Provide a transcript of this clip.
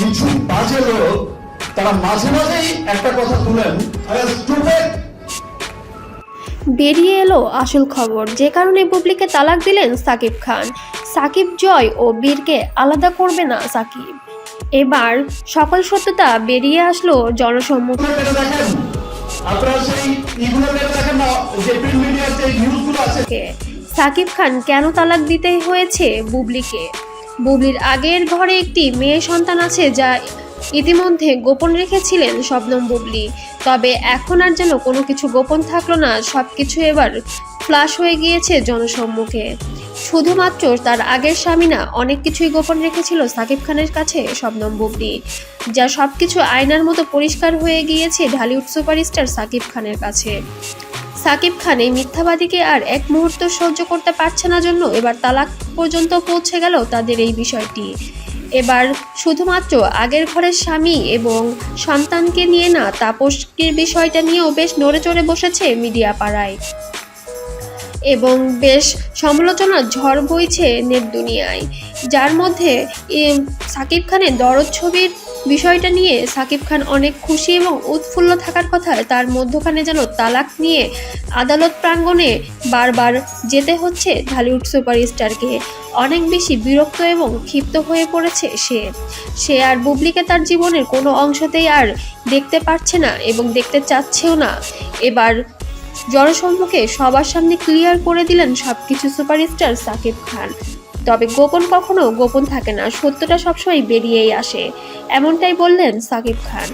কিছু বাজে লোক তারা মাঝে মাঝেই একটা কথা তুলেন বেরিয়ে এলো আসল খবর। যে কারণে বুবলিকে তালাক দিলেন সাকিব খান। সাকিব জয় ও বীরকে আলাদা করবে না সাকিব। এবার সকল সত্যতা বেরিয়ে আসলো জনসম্মুখে। সাকিব খান কেন তালাক দিতে হয়েছে বুবলিকে বুবলির আগের ঘরে একটি মেয়ে সন্তান আছে যা ইতিমধ্যে গোপন রেখেছিলেন শবনম বুবলি। তবে এখন আর যেন কোনো কিছু গোপন থাকল না সব কিছু এবার ফ্লাশ হয়ে গিয়েছে জনসম্মুখে। শুধুমাত্র তার আগের স্বামী না, অনেক কিছুই গোপন রেখেছিল সাকিব খানের কাছে শবনম বুবলি, যা সব কিছু আয়নার মতো পরিষ্কার হয়ে গিয়েছে ঢালিউড সুপারস্টার সাকিব খানের কাছে। সাকিব খান এই মিথ্যাবাদীকে আর এক মুহূর্ত সহ্য করতে পারছে না জন্য এবার তালাক পর্যন্ত পৌঁছে গেল তাদের এই বিষয়টি। এবার শুধুমাত্র আগের ঘরের স্বামী এবং সন্তানকে নিয়ে না তাপসের বিষয়টা নিয়েও বেশ নড়ে চড়ে বসেছে মিডিয়া পাড়ায় এবং বেশ সমালোচনার ঝড় বইছে নেট দুনিয়ায়। যার মধ্যে সাকিব খানের দরদ ছবির বিষয়টা নিয়ে সাকিব খান অনেক খুশি এবং উৎফুল্ল থাকার কথা তার মধ্যখানে যেন তালাক নিয়ে আদালত প্রাঙ্গণে বারবার যেতে হচ্ছে ঢালিউড সুপারস্টারকে। অনেক বেশি বিরক্ত এবং ক্ষিপ্ত হয়ে পড়েছে সে। সে আর বুবলিকে তার জীবনের কোনো অংশতেই আর দেখতে পারছে না এবং দেখতে চাচ্ছেও না। এবার জনসম্মুখে সবার সামনে ক্লিয়ার করে দিলেন সবকিছু সুপারস্টার সাকিব খান। তবে গোপন কখনো গোপন থাকে না সত্যটা সবসময় বেরিয়েই আসে। এমনটাই বললেন সাকিব খান।